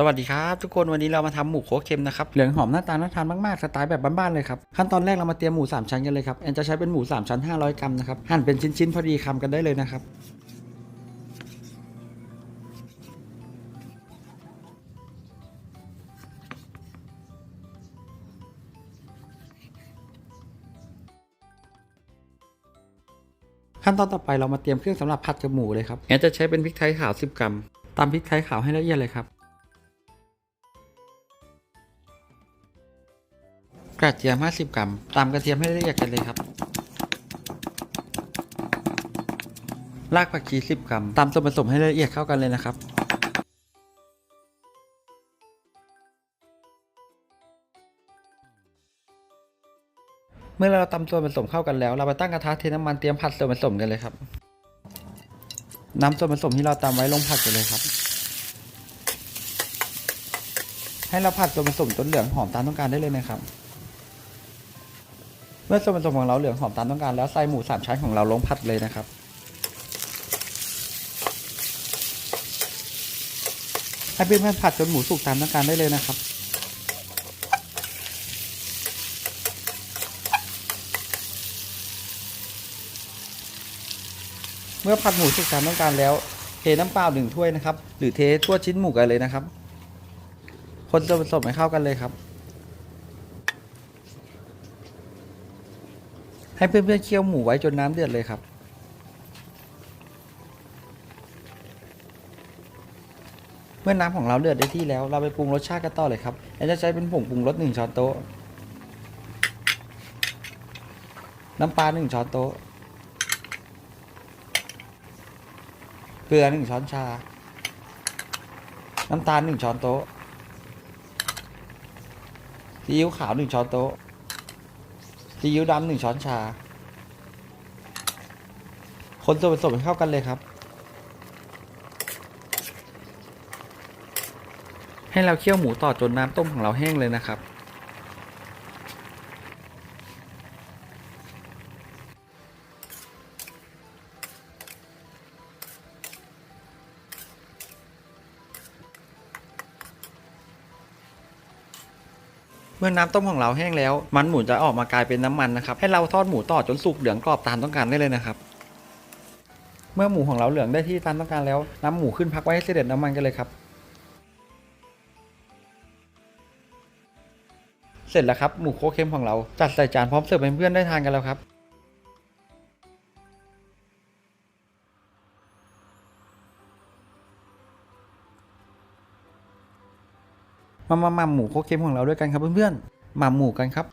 สวัสดีครับทุกคนวันนี้เรามาทำหมูโคกเค็มนะครับเหลืองหอมหน้าตาน่าทานมากๆสไตล์แบบบ้านๆเลยครับขั้นตอนแรกเรามาเตรียมหมู 3 ชั้นกันเลยครับแอนจะใช้เป็นหมู 3 ชั้น 500 กรัมนะครับหั่นเป็นชิ้นๆพอดีคำกันได้เลยนะครับ ขั้นตอนต่อไปเรามาเตรียมเครื่องสำหรับผัดกับหมูเลยครับแอนจะใช้เป็นพริกไทยขาว 10 กรัมตามพริกไทยขาวให้ละเอียดเลยครับ กระเทียม 50 กรัม ตามกระเทียมให้ละเอียดกันเลยครับ รากผักชี 10 กรัม ตามส่วนผสมให้ละเอียดเข้ากันเลยนะครับ เมื่อเราตำส่วนผสมเข้ากันแล้ว เราไปตั้งกระทะเทน้ำมันเตรียมผัดส่วนผสมกันเลยครับนำส่วนผสมที่เราตำไว้ลงผัดกันเลยครับ ให้เราผัดส่วนผสมจนเหลืองหอมตามต้องการได้เลยนะครับ เมื่อส่วนผสมของเราเหลืองหอมตามต้องการแล้วใส่หมูสามชั้นของเราลงผัดเลยนะครับ ให้เพื่อนๆผัดจนหมูสุกตามต้องการได้เลยนะครับเมื่อผัดหมูสุกตามต้องการแล้ว เทน้ำเปล่าหนึ่งถ้วยนะครับ หรือเททั่วชิ้นหมูกันเลยนะครับ คนส่วนผสมให้เข้ากันเลยครับ ให้เพื่อนๆเคี่ยวหมูไว้จนน้ำเดือดเลยครับ เมื่อน้ำของเราเดือดได้ที่แล้ว เราไปปรุงรสชาติกันต่อเลยครับแอนจะใช้เป็นผงปรุงรสหนึ่งช้อนโต๊ะ น้ำปลาหนึ่งช้อนโต๊ะ เกลือหนึ่งช้อนชา น้ำตาลหนึ่งช้อนโต๊ะซีอิ๊วขาวหนึ่งช้อนโต๊ะ ซีอิ๊วดำหนึ่งช้อนชา คนส่วนผสมให้เข้ากันเลยครับ ให้เราเคี่ยวหมูต่อจนน้ำต้มของเราแห้งเลยนะครับ เมื่อน้ำต้มของเราแห้งแล้ว มันหมูจะออกมากลายเป็นน้ำมันนะครับ ให้เราทอดหมูต่อจนสุกเหลืองกรอบตามต้องการได้เลยนะครับ เมื่อหมูของเราเหลืองได้ที่ตามต้องการแล้วน้ำหมูขึ้นพักไว้ให้เสด็จน้ำมันกันเลยครับ เสร็จแล้วครับหมูโคกเค็มของเราจัดใส่จานพร้อมเสิร์ฟให้เพื่อนได้ทานกันแล้วครับ มามามาหมูโคเค็มของเราด้วยกันครับเพื่อนๆมาหมูกันครับ